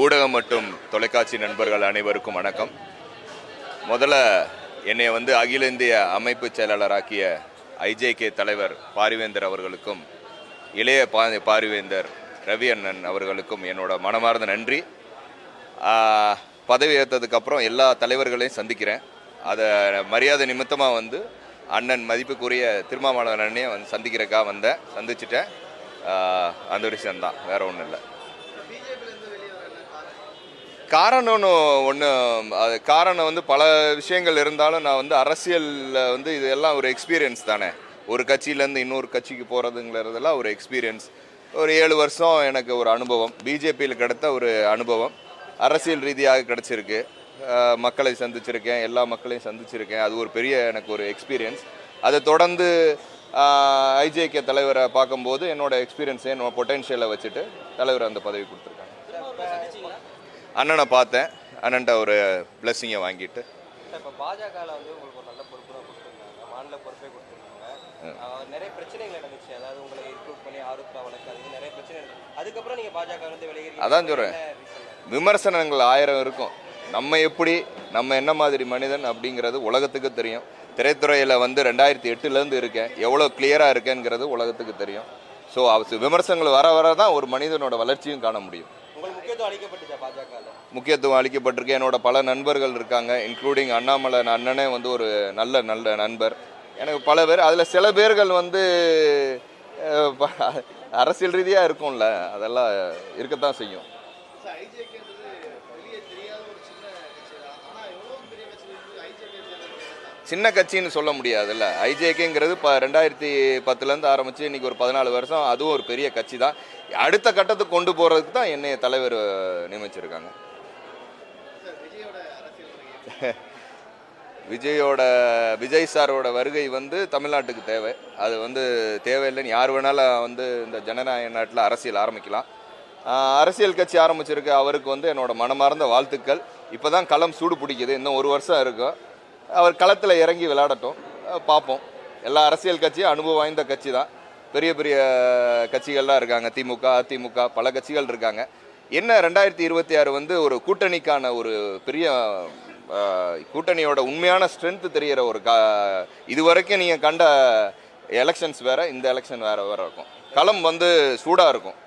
ஊடகம் மற்றும் தொலைக்காட்சி நண்பர்கள் அனைவருக்கும் வணக்கம். முதல்ல என்னை வந்து அகில இந்திய அமைப்பு செயலாளராக்கிய ஐஜேகே தலைவர் பாரிவேந்தர் அவர்களுக்கும் இளைய பா பாரிவேந்தர் ரவி அண்ணன் அவர்களுக்கும் என்னோட மனமார்ந்த நன்றி. பதவி ஏற்றதுக்கப்புறம் எல்லா தலைவர்களையும் சந்திக்கிறேன். அதை மரியாதை நிமித்தமாக வந்து அண்ணன் மதிப்புக்குரிய திருமாவளவன் அண்ணையை வந்து சந்திக்கிறக்காக வந்தேன். சந்திச்சிட்டேன். அந்த விஷயம்தான். வேறு ஒன்றும் இல்லை. காரணம்னு ஒன்று அது காரணம் வந்து பல விஷயங்கள் இருந்தாலும் நான் வந்து அரசியலில் வந்து இதெல்லாம் ஒரு எக்ஸ்பீரியன்ஸ் தானே. ஒரு கட்சியிலேருந்து இன்னொரு கட்சிக்கு போகிறதுங்கிறதெல்லாம் ஒரு எக்ஸ்பீரியன்ஸ் ஒரு ஏழு வருஷம் எனக்கு ஒரு அனுபவம். பிஜேபியில் கிடைத்த ஒரு அனுபவம். அரசியல் ரீதியாக கிடச்சிருக்கு. மக்களை சந்திச்சிருக்கேன். எல்லா மக்களையும் சந்திச்சிருக்கேன். அது ஒரு பெரிய எனக்கு ஒரு எக்ஸ்பீரியன்ஸ் அதை தொடர்ந்து ஐஜேகே தலைவரை பார்க்கும்போது என்னோட எக்ஸ்பீரியன்ஸை என்னோட பொட்டென்ஷியலை வச்சுட்டு தலைவர் அந்த பதவி கொடுத்துருக்காங்க. அண்ணனை பார்த்தேன். அண்ணன்ட்ட ஒரு பிளஸ்ஸிங்கை வாங்கிட்டு. இப்போ பாஜகவில் வந்து உங்களுக்கு ஒரு நல்ல பொறுப்பு தான் கொடுத்துருந்தாங்க. மாநில பொறுப்பே கொடுத்துருந்தாங்க. நிறைய பிரச்சனைகள் நடந்துச்சு. அதாவது உங்களை இன்க்ளூட் பண்ணி ஆருத்ரா வழக்கு அது நிறைய பிரச்சனை நடந்துச்சு. அதுக்கப்புறம் நீங்கள் பாஜக வந்து வெளியேறி அதான் சொல்றேன். விமர்சனங்கள் ஆயிரம் இருக்கும். நம்ம எப்படி நம்ம என்ன மாதிரி மனிதன் அப்படிங்கிறது உலகத்துக்கு தெரியும். திரைத்துறையில் வந்து ரெண்டாயிரத்தி எட்டுலேருந்து இருக்கேன். எவ்வளோ கிளியராக இருக்கேங்கிறது உலகத்துக்கு தெரியும். ஸோ விமர்சனங்கள் வர வர தான் ஒரு மனிதனோட வளர்ச்சியும் காண முடியும். முக்கியத்துவம் அளிக்கப்பட்டிருக்கு. என்னோட பல நண்பர்கள் இருக்காங்க இன்க்ளூடிங் அண்ணாமலை அண்ணனே வந்து ஒரு நல்ல நல்ல நண்பர். எனக்கு பல பேர் அதில் சில பேர்கள் வந்து அரசியல் ரீதியாக இருக்கும்ல அதெல்லாம் இருக்கத்தான் செய்யும். சின்ன கட்சின்னு சொல்ல முடியாதுல்ல. ஐஜேகேங்கிறது இப்போ ரெண்டாயிரத்தி பத்துலேருந்து ஆரம்பித்து இன்னைக்கு ஒரு பதினாலு வருஷம் அதுவும் ஒரு பெரிய கட்சி தான். அடுத்த கட்டத்துக்கு கொண்டு போகிறதுக்கு தான் என்னைய தலைவர் நியமிச்சிருக்காங்க. விஜயோட விஜய் சாரோட வருகை வந்து தமிழ்நாட்டுக்கு தேவை. அது வந்து தேவையில்லைன்னு யார் வேணாலும் வந்து இந்த ஜனநாயக நாட்டில் அரசியல் ஆரம்பிக்கலாம். அரசியல் கட்சி ஆரம்பிச்சிருக்கு. அவருக்கு வந்து என்னோட மனமார்ந்த வாழ்த்துக்கள். இப்போ தான் களம் சூடு பிடிக்குது. இன்னும் ஒரு வருஷம் இருக்கும் அவர் களத்தில் இறங்கி விளையாடட்டும். பார்ப்போம். எல்லா அரசியல் கட்சியும் அனுபவம் வாய்ந்த கட்சி தான் பெரிய பெரிய கட்சிகள்லாம் இருக்காங்க. திமுக அதிமுக பல கட்சிகள் இருக்காங்க. என்ன ரெண்டாயிரத்தி இருபத்தி ஆறு வந்து ஒரு கூட்டணிக்கான ஒரு பெரிய கூட்டணியோட உண்மையான ஸ்ட்ரென்த்து தெரியிற ஒரு கா இது வரைக்கும் நீங்கள் கண்ட எலெக்ஷன்ஸ் வேறு இந்த எலெக்ஷன் வேறு வேறு இருக்கும். களம் வந்து சூடாக இருக்கும்.